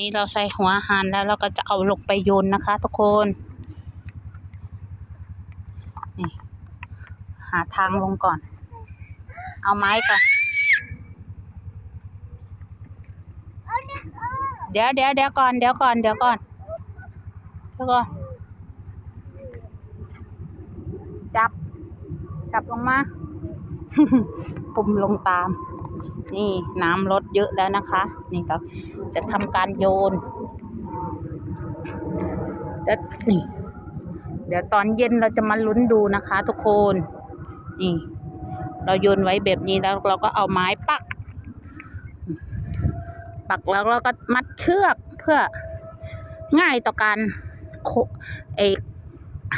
นี่เราใส่หัวอาหารแล้วเราก็จะเอาลงไปโยนนะคะ ทุกคนนี่หาทางลงก่อน เอาไม้ก่อนเดี๋ยวเดี๋ยวเดี๋ยวก่อนเดี๋ยวก่อนเดี๋ยวก่อนเดี๋ยวก่อนจับ จับลงมา ปุ่มลงตาม นี่น้ำลดเยอะแล้วนะคะ นี่ก็จะทำการโยนแล้วนี่เดี๋ยวตอนเย็นเราจะมาลุ้นดูนะคะ ทุกคน นี่ เราโยนไว้แบบนี้แล้วเราก็เอาไม้ปัก ปักแล้วเราก็มัดเชือกเพื่อง่ายต่อการเอก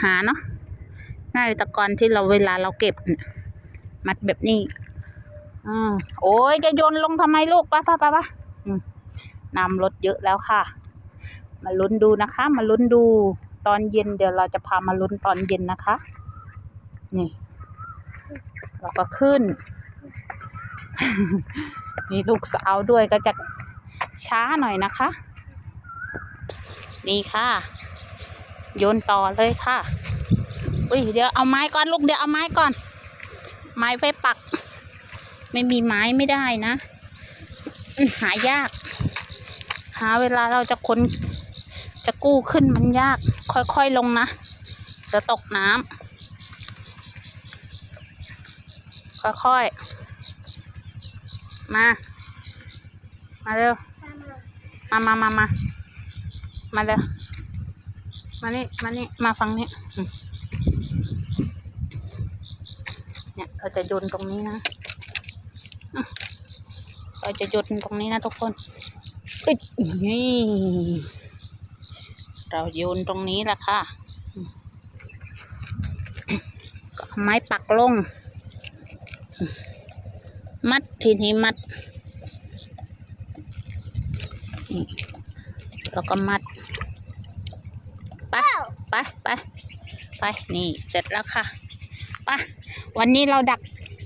หาเนาะง่ายต่อการที่เราเวลาเราเก็บ มัดแบบนี้ อ่าโอ้ยจะโยนลงทำไมลูกป้าป้าป้าป้าน้ำลดเยอะแล้วค่ะ มาลุ้นดูนะคะ มาลุ้นดูตอนเย็นเดี๋ยวเราจะพามาลุ้นตอนเย็นนะคะ นี่ เราก็ขึ้น นี่ลูกสาวด้วยก็จะช้าหน่อยนะคะ นี่ค่ะ โยนต่อเลยค่ะ อุ้ยเดี๋ยวเอาไม้ก่อนลูกเดี๋ยวเอาไม้ก่อน ไม้ไฟปัก ไม่มีไม้ไม่ได้นะ หายาก หาเวลาเราจะค้นจะกู้ขึ้นมันยาก ค่อยๆลงนะจะตกน้ำค่อยๆ มา มาเร็ว มามามามามาเร็ว มานี่ มานี่ มาฟังนี่เนี่ยเราจะโยนตรงนี้นะ เราจะโยนตรงนี้นะทุกคนเอ้ยนี่เราโยนตรงนี้แหละค่ะก็ไม้ปักลง มัดทีนี้มัดแล้วก็มัดไปไปไปไปนี่เสร็จแล้วค่ะไปวันนี้เราดัก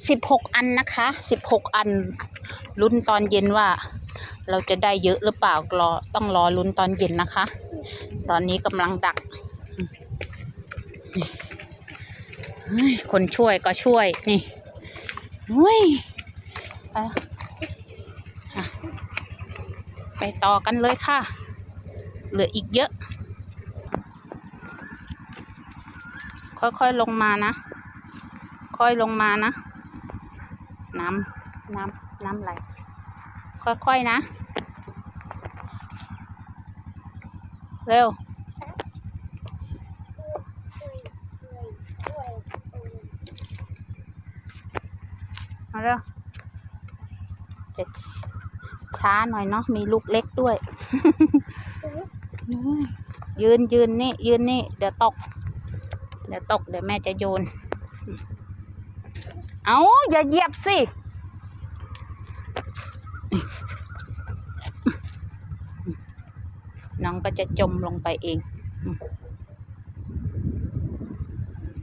สิบหกอันนะคะสิบหกอัน ลุ้นตอนเย็นว่า เราจะได้เยอะหรือเปล่ารอต้องรอลุ้นตอนเย็นนะคะ ตอนนี้กำลังดักนี่คนช่วยก็ช่วยนี่เฮ้ยไปอะไปต่อกันเลยค่ะ เหลืออีกเยอะ ค่อยๆลงมานะ ค่อยลงมานะ น้ำ น้ำ น้ำไหล ค่อยๆนะ เร็ว มาเร็วจะช้าหน่อยเนาะ มีลูกเล็กด้วย ยืนยืนนี่ ยืนนี่ เดี๋ยวตก เดี๋ยวตก เดี๋ยวแม่จะโยน เอาอย่าเหยียบสิ น้องก็จะจมลงไปเอง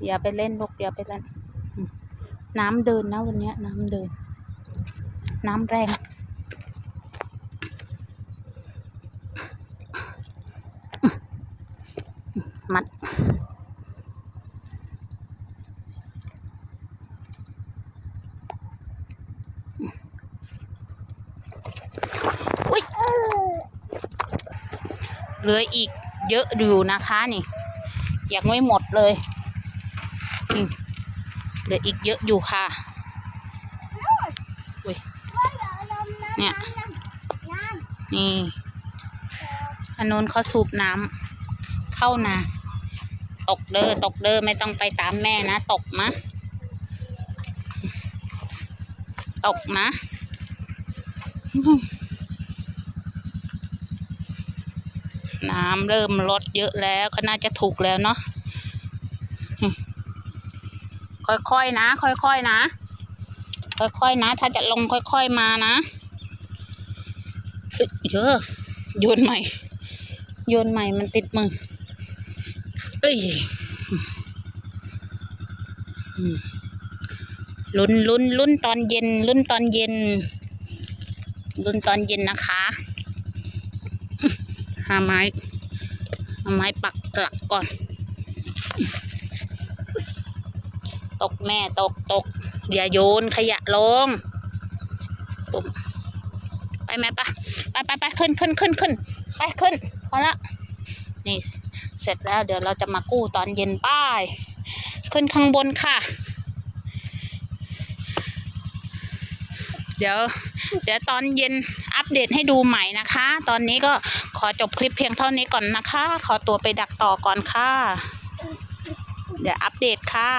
อย่าไปเล่นลูกอย่าไปเล่น น้ำเดินนะวันนี้น้ำเดิน น้ำแรง มัด อุ้ย เหลืออีกเยอะอยู่นะคะนี่ ยังไม่หมดเลยเหลืออีกเยอะอยู่ค่ะเนี่ยนี่อันนู้นเขาสูบน้ำเข้านาตกเด้อตกเด้อไม่ต้องไปตามแม่นะตกนะตกนะ น้ำเริ่มลดเยอะแล้วก็น่าจะถูกแล้วเนาะค่อยๆนะ ค่อยๆนะ ค่อยๆนะ ถ้าจะลงค่อยๆมานะเอ้ยเยอะโยนใหม่ โยนใหม่มันติดมือเอ้ยลุ้นลุ้นลุ้นตอนเย็น ลุ้นตอนเย็น ลุ้นตอนเย็นนะคะ หาไม้เอาไม้ปักหลักก่อน ตกแม่ตกตกอย่าโยนขยะลงปุ๊บไปแม่ปะไปไปไปขึ้นขึ้นขึ้นขึ้นไปขึ้นพอละนี่เสร็จแล้วเดี๋ยวเราจะมากู้ตอนเย็นป้าย ขึ้นข้างบนค่ะ เดี๋ยว เดี๋ยวตอนเย็นอัปเดตให้ดูใหม่นะคะ ตอนนี้ก็ขอจบคลิปเพียงเท่านี้ก่อนนะคะ ขอตัวไปดักต่อก่อนค่ะ เดี๋ยวอัปเดตค่ะ